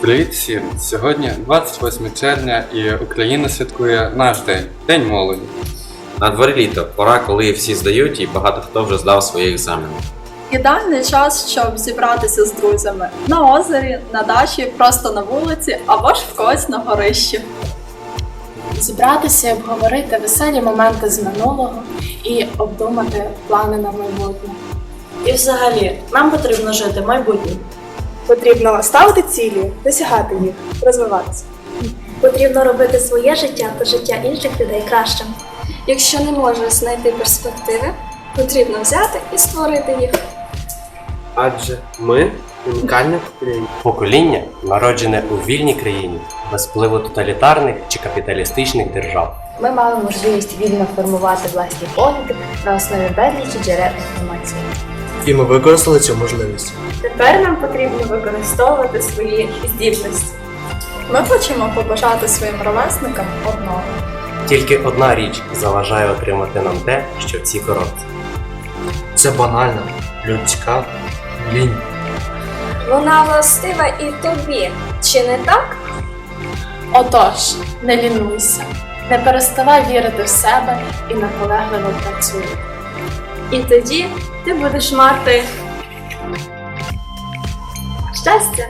Привіт всім! Сьогодні 28 червня і Україна святкує наш день День молоді. На дворі літо, пора, коли всі здають, і багато хто вже здав свої екзамени. Ідеальний час, щоб зібратися з друзями на озері, на дачі, просто на вулиці або ж в когось на горищі. зібратися і обговорити веселі моменти з минулого і обдумати плани на майбутнє. І взагалі, нам потрібно жити майбутнім. Потрібно ставити цілі, досягати їх, розвиватися. Потрібно робити своє життя та життя інших людей кращим. Якщо не можеш знайти перспективи, потрібно взяти і створити їх. Адже ми унікальне покоління. Покоління, народжене у вільній країні, без впливу тоталітарних чи капіталістичних держав. Ми мали можливість вільно формувати власні погляди на основі безлічі джерел інформації. І ми використали цю можливість. Тепер нам потрібно використовувати свої здібності. Ми хочемо побажати своїм ровесникам одного. Тільки одна річ заважає отримати нам те, що в цій коробці. Це банально, людська лінь. Вона властива і тобі. Чи не так? Отож, не лінуйся, не переставай вірити в себе і наполегливо працюй. І тоді ти будеш мати щастя.